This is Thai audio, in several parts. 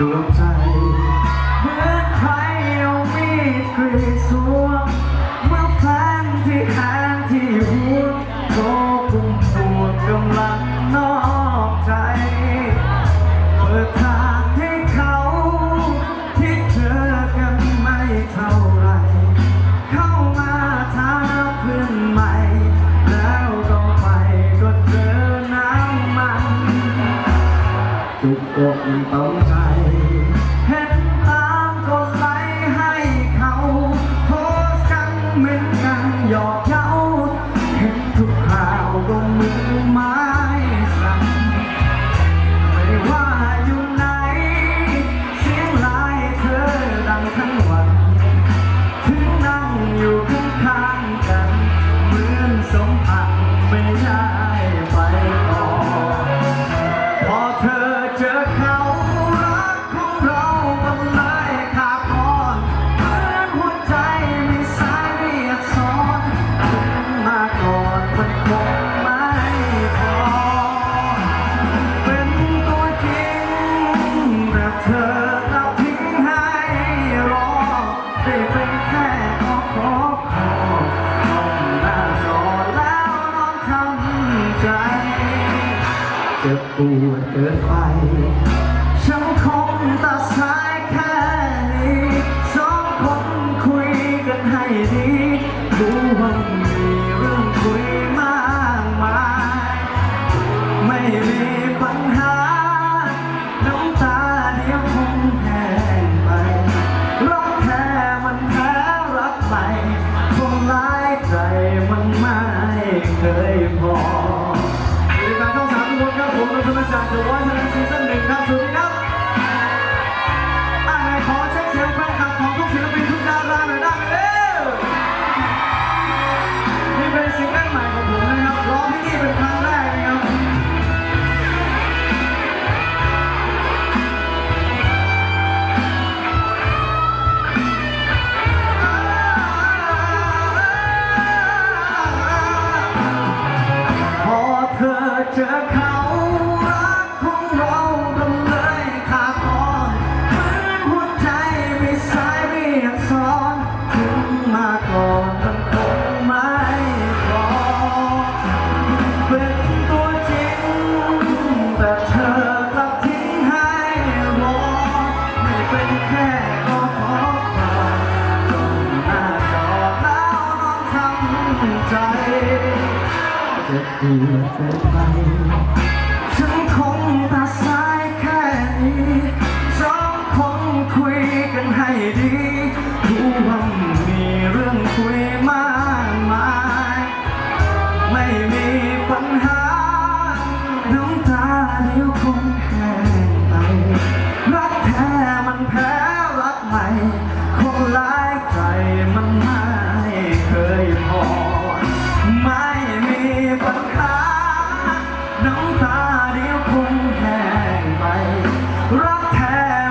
ดวงใจเหมือนใครเอามีดกรีดสวงเมื่อแฟนที่แทนที่ จุกอกต้องใจเห็นตามกดไลค์ให้เขาโพสกันเหมือนกันหยอกเย้าเห็นทุกข่าวก็มือไม้สั่นไม่ว่าอยู่ไหน เสียงไลายเธอดังทั้งวัน ถึงนั่งอยู่ข้างๆกันเหมือนสมพันธ์ มันคงไม่พอ เป็นตัวจริงแต่เธอกลับทิ้งให้รอ ได้เป็นแค่ขอขอขอต้องน้าจอแล้วน้องทำใจ เจ็บปวดเกินไป ฉันคง ไม่เคยพอสวัสดีครับช่องสามทุกคนครับผมนพมาจาก The Voice Thailand Season หนึ่ง เจอเขารักของเราก็เลยขาดอ่อนเหมือนหัวใจไมีสายเรียกซ้อนถึงมาก่อนมันคงไม่พอเป็นตัวจริงแต่เธอกลับทิ้งให้รอไม่เป็นแค่ก็ขอความจนหน้าจอแล้วน้องทำใจ จะเปลี่ยนไปฉันคงตัสายแค่นี้สองคนคุยกันให้ดีทุกมีเรื่องคุยมากมาย ไม่มีปัญหาน้ำตาเดียวคง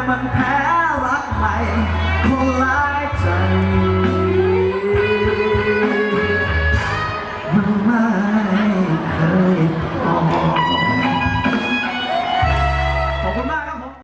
มันแพ้รักใหม่คนร้ายใจ